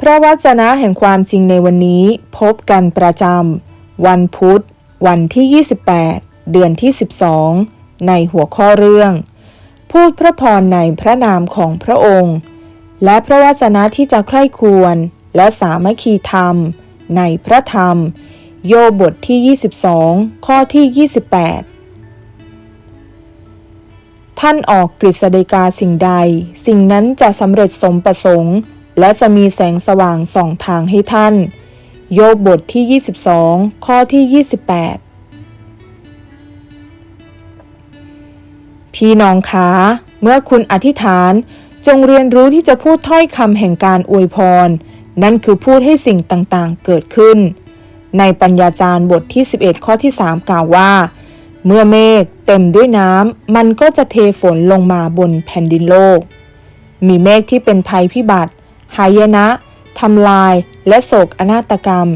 พระวจนะแห่งความจริงในวันนี้พบกันประจำวันพุธ วันที่ 28 เดือนที่ 12 ในหัวข้อเรื่อง พูดพระพรในพระนามของพระองค์ และพระวจนะที่จะใคร่ควรและสามัคคีธรรม ในพระธรรม โยบบทที่ 22 ข้อที่ 28 ท่านออกกฤษฎีกาสิ่งใด สิ่งนั้นจะสำเร็จสมประสงค์ และจะมีแสงสว่างส่องทางให้ท่าน โยบบทที่ 22 ข้อที่ 28 พี่น้องคะเมื่อคุณอธิษฐานจงเรียนรู้ที่จะพูดถ้อยคำแห่งการอวยพร นั่นคือพูดให้สิ่งต่างๆ เกิดขึ้น ในปัญญาจารย์บทที่ 11 ข้อที่ 3 กล่าวว่า เมื่อเมฆเต็มด้วยน้ำมันก็จะเทฝนลงมาบนแผ่นดินโลก มีเมฆที่เป็นภัยพิบัติ หายนะทำลาย และโศกอนาตกรรม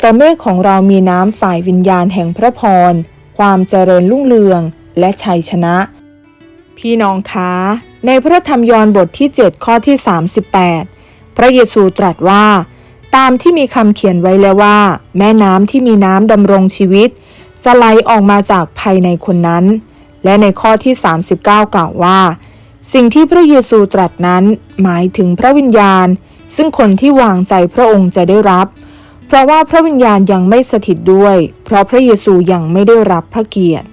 แต่เมฆของเรามีน้ำฝ่ายวิญญาณแห่งพระพร ความเจริญรุ่งเรือง และชัยชนะ พี่น้องคะ ในพระธรรมยอห์นบทที่ 7 ข้อที่ 38 พระเยซูตรัสว่า ตามที่มีคำเขียนไว้แล้วว่า แม่น้ำที่มีน้ำดำรงชีวิต จะไหลออกมาจากภายในคนนั้น และในข้อที่ 39 กล่าวว่า สิ่งที่พระเยซูตรัสนั้นหมายถึงพระวิญญาณ ซึ่งคนที่วางใจพระองค์จะได้รับ เพราะว่าพระวิญญาณยังไม่สถิตด้วย เพราะพระเยซูยังไม่ได้รับพระเกียรติ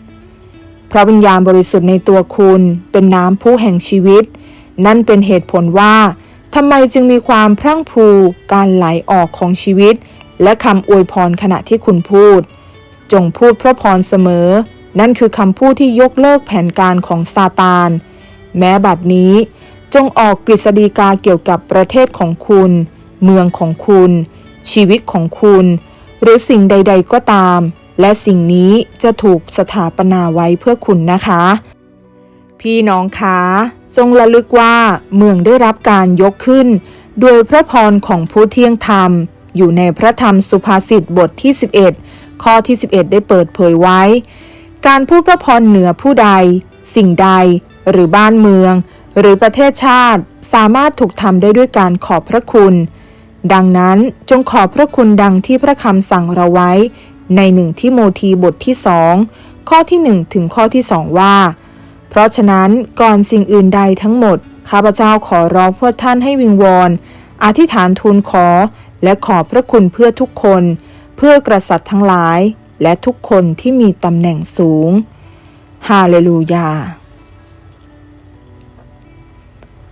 พระวิญญาณบริสุทธิ์ในตัวคุณเป็นน้ำผู้แห่งชีวิต นั่นเป็นเหตุผลว่าทำไมจึงมีความพรั่งพรูการไหลออกของชีวิต และคำอวยพรขณะที่คุณพูด จงพูดพระพรเสมอ นั่นคือคำพูดที่ยกเลิกแผนการของซาตาน แม้บัดนี้จงออกกฤษฎีกาเกี่ยวกับประเทศของคุณ เมืองของคุณ ชีวิตของคุณ หรือสิ่งใด ๆ ก็ตาม และสิ่งนี้จะถูกสถาปนาไว้เพื่อคุณนะคะ พี่น้องคะจงระลึกว่าเมืองได้รับการยกขึ้น โดยพระพรของผู้เที่ยงธรรม อยู่ในพระธรรมสุภาษิตบทที่ 11 ข้อที่ 11 ได้เปิดเผยไว้ การพูดพระพรเหนือผู้ใด สิ่งใด หรือบ้านเมือง หรือประเทศชาติสามารถถูกทำได้ด้วยการขอบพระคุณ ดังนั้นจงขอบพระคุณดังที่พระคำสั่งเราไว้ ในหนึ่งที่โมธีบทที่สองข้อที่หนึ่งถึงข้อที่สองว่า เพราะฉะนั้นก่อนสิ่งอื่นใดทั้งหมด ข้าพเจ้าขอร้องพวกท่านให้วิงวอนอธิษฐานทูลขอ และขอบพระคุณเพื่อทุกคน เพื่อกษัตริย์ทั้งหลาย และทุกคนที่มีตำแหน่งสูง ฮาเลลูยา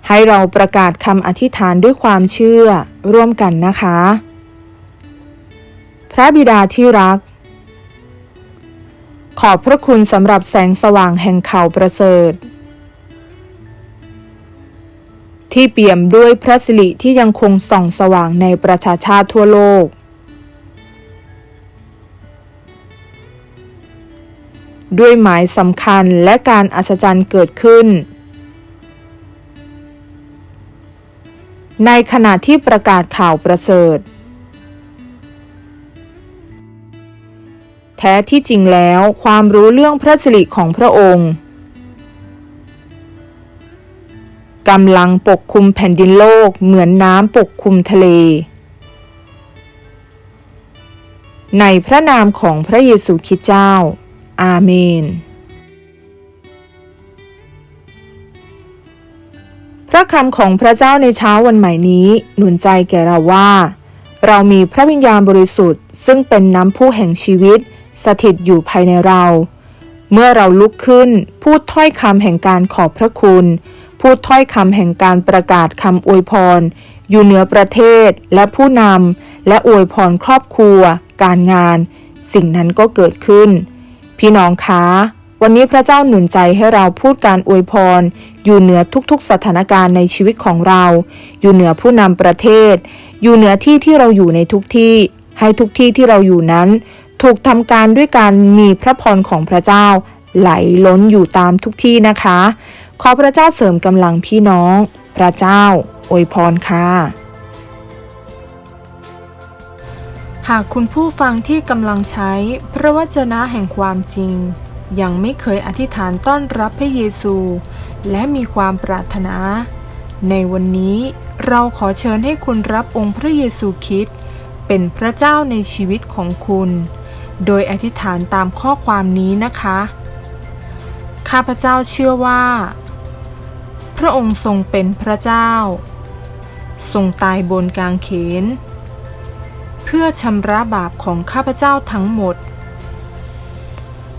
ให้เราประกาศคำอธิษฐานด้วยความเชื่อร่วมกันนะคะ พระบิดาที่รัก ขอบพระคุณสำหรับแสงสว่างแห่งเขาประเสริฐ ที่เปี่ยมด้วยพระสิริที่ยังคงส่องสว่างในประชาชาติทั่วโลกด้วยหมายสำคัญและการอัศจรรย์เกิดขึ้น ในขณะที่ประกาศข่าวประเสริฐ แท้ที่จริงแล้วความรู้เรื่องพระสิริของพระองค์กำลังปกคลุมแผ่นดินโลกเหมือนน้ำปกคลุมทะเล ในพระนามของพระเยซูคริสต์เจ้า อาเมน พระคำของพระเจ้าในเช้าวันใหม่นี้หนุนใจแก่เราว่า เรามีพระวิญญาณบริสุทธิ์ ซึ่งเป็นน้ำพุแห่งชีวิต สถิตอยู่ภายในเรา เมื่อเราลุกขึ้น พูดถ้อยคำแห่งการขอบพระคุณ พูดถ้อยคำแห่งการประกาศคำอวยพร อยู่เหนือประเทศและผู้นำและอวยพรครอบครัว การงาน สิ่งนั้นก็เกิดขึ้น พี่น้องคะ วันนี้พระเจ้าหนุนใจให้เราพูดการอวยพร อยู่เหนือทุกๆ สถานการณ์ในชีวิตของเรา อยู่เหนือผู้นำประเทศ อยู่เหนือที่ที่เราอยู่ในทุกที่ ให้ทุกที่ที่เราอยู่นั้น ถูกทำการด้วยการมีพระพรของพระเจ้า ไหลล้นอยู่ตามทุกที่นะคะ ขอพระเจ้าเสริมกำลังพี่น้อง พระเจ้า อวยพรค่ะหากคุณผู้ฟังที่กำลังใช้พระวจนะแห่งความจริง ยังไม่เคยอธิษฐานต้อนรับพระเยซู และมีความปรารถนา ในวันนี้เราขอเชิญให้คุณรับองค์พระเยซูคริสต์เป็นพระเจ้าในชีวิตของคุณ โดยอธิษฐานตามข้อความนี้นะคะ ข้าพเจ้าเชื่อว่า พระองค์ทรงเป็นพระเจ้า ทรงตายบนกางเขน เพื่อชำระบาปของข้าพเจ้าทั้งหมด